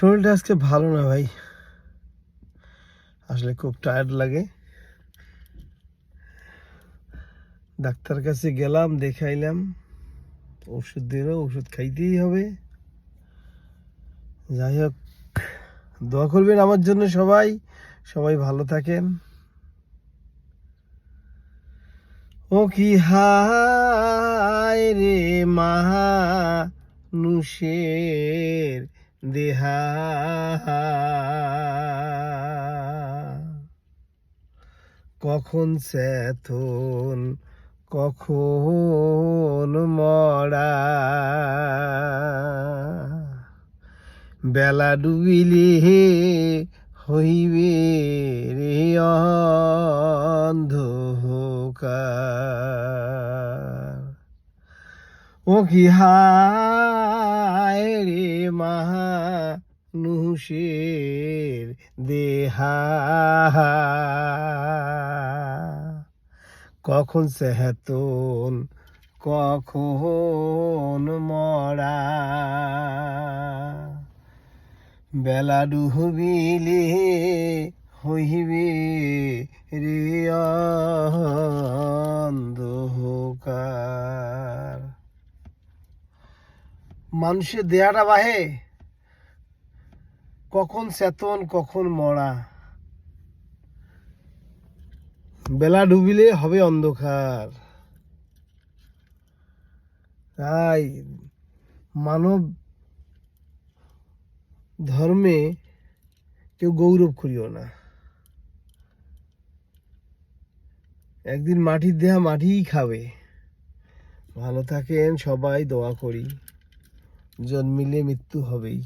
শরীরটা আজকে ভালো না ভাই। আসলে খুব টায়ার্ড লাগে। ডাক্তার কাছে গেলাম, দেখাইলাম। ওষুধ দিল, ওষুধ খাইতেই হবে। যাই হোক, দোয়া করবেন আমার জন্য সবাই। সবাই ভালো থাকেন। ও কি হায় রে মাহা নুষের দেহা কখন চেতন কখন মরা। বেলা ডুবিলে হইবে রে অন্ধকার। ও কি হায় নুষের দেহা। কখন সেহেতন কখন মরা। বেলা ডুবিলে হইবে রে অন্ধকার। মানুষের দেয়াটা বাহে। কখন চেতন, কখন মরা বেলা ডুবিলে হবে অন্ধকার তাই মানব ধর্মে কেউ গৌরব করিও না। একদিন মাটির দেহা মাটিই খাবে। ভালো থাকেন সবাই, দোয়া করি। জন্মিলে মৃত্যু হবেই।